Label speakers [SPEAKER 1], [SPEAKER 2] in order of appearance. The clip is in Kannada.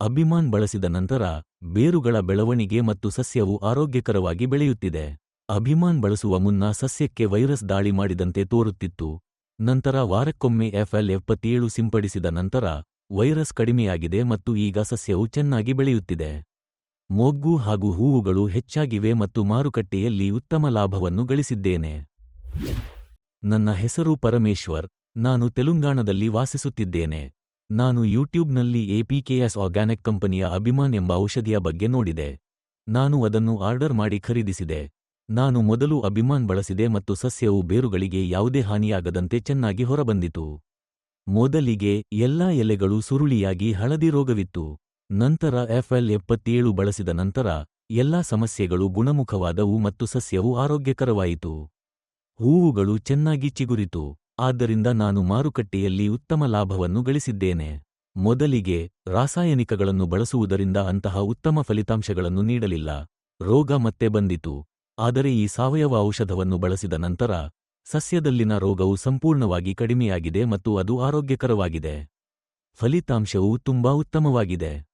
[SPEAKER 1] ಅಭಿಮಾನ್ ಬಳಸಿದ ನಂತರ ಬೇರುಗಳ ಬೆಳವಣಿಗೆ ಮತ್ತು ಸಸ್ಯವು ಆರೋಗ್ಯಕರವಾಗಿ ಬೆಳೆಯುತ್ತಿದೆ. ಅಭಿಮಾನ್ ಬಳಸುವ ಮುನ್ನ ಸಸ್ಯಕ್ಕೆ ವೈರಸ್ ದಾಳಿ ಮಾಡಿದಂತೆ ತೋರುತ್ತಿತ್ತು. ನಂತರ ವಾರಕ್ಕೊಮ್ಮೆ ಎಫ್ಎಲ್ ಎಪ್ಪತ್ತೇಳು ಸಿಂಪಡಿಸಿದ ನಂತರ ವೈರಸ್ ಕಡಿಮೆಯಾಗಿದೆ ಮತ್ತು ಈಗ ಸಸ್ಯವು ಚೆನ್ನಾಗಿ ಬೆಳೆಯುತ್ತಿದೆ. ಮೊಗ್ಗು ಹಾಗೂ ಹೂವುಗಳು ಹೆಚ್ಚಾಗಿವೆ ಮತ್ತು ಮಾರುಕಟ್ಟೆಯಲ್ಲಿ ಉತ್ತಮ ಲಾಭವನ್ನು ಗಳಿಸಿದ್ದೇನೆ. ನನ್ನ ಹೆಸರು ಪರಮೇಶ್ವರ್. ನಾನು ತೆಲುಂಗಾಣದಲ್ಲಿ ವಾಸಿಸುತ್ತಿದ್ದೇನೆ. ನಾನು ಯೂಟ್ಯೂಬ್ನಲ್ಲಿ ಎಪಿಕೆಎಸ್ ಆರ್ಗ್ಯಾನಿಕ್ ಕಂಪನಿಯ ಅಭಿಮಾನ್ ಎಂಬ ಔಷಧಿಯ ಬಗ್ಗೆ ನೋಡಿದೆ. ನಾನು ಅದನ್ನು ಆರ್ಡರ್ ಮಾಡಿ ಖರೀದಿಸಿದೆ. ನಾನು ಮೊದಲು ಅಭಿಮಾನ್ ಬಳಸಿದೆ ಮತ್ತು ಸಸ್ಯವು ಬೇರುಗಳಿಗೆ ಯಾವುದೇ ಹಾನಿಯಾಗದಂತೆ ಚೆನ್ನಾಗಿ ಹೊರಬಂದಿತು. ಮೊದಲಿಗೆ ಎಲ್ಲಾ ಎಲೆಗಳು ಸುರುಳಿಯಾಗಿ ಹಳದಿ ರೋಗವಿತ್ತು. ನಂತರ ಎಫ್ಎಲ್ ಎಪ್ಪತ್ತೇಳು ಬಳಸಿದ ನಂತರ ಎಲ್ಲಾ ಸಮಸ್ಯೆಗಳು ಗುಣಮುಖವಾದವು ಮತ್ತು ಸಸ್ಯವು ಆರೋಗ್ಯಕರವಾಯಿತು. ಹೂವುಗಳು ಚೆನ್ನಾಗಿ ಚಿಗುರಿತು. ಆದ್ದರಿಂದ ನಾನು ಮಾರುಕಟ್ಟೆಯಲ್ಲಿ ಉತ್ತಮ ಲಾಭವನ್ನು ಗಳಿಸಿದ್ದೇನೆ. ಮೊದಲಿಗೆ ರಾಸಾಯನಿಕಗಳನ್ನು ಬಳಸುವುದರಿಂದ ಅಂತಹ ಉತ್ತಮ ಫಲಿತಾಂಶಗಳನ್ನು ನೀಡಲಿಲ್ಲ. ರೋಗ ಮತ್ತೆ ಬಂದಿತು. ಆದರೆ ಈ ಸಾವಯವ ಔಷಧವನ್ನು ಬಳಸಿದ ನಂತರ ಸಸ್ಯದಲ್ಲಿನ ರೋಗವು ಸಂಪೂರ್ಣವಾಗಿ ಕಡಿಮೆಯಾಗಿದೆ ಮತ್ತು ಅದು ಆರೋಗ್ಯಕರವಾಗಿದೆ. ಫಲಿತಾಂಶವು ತುಂಬಾ ಉತ್ತಮವಾಗಿದೆ.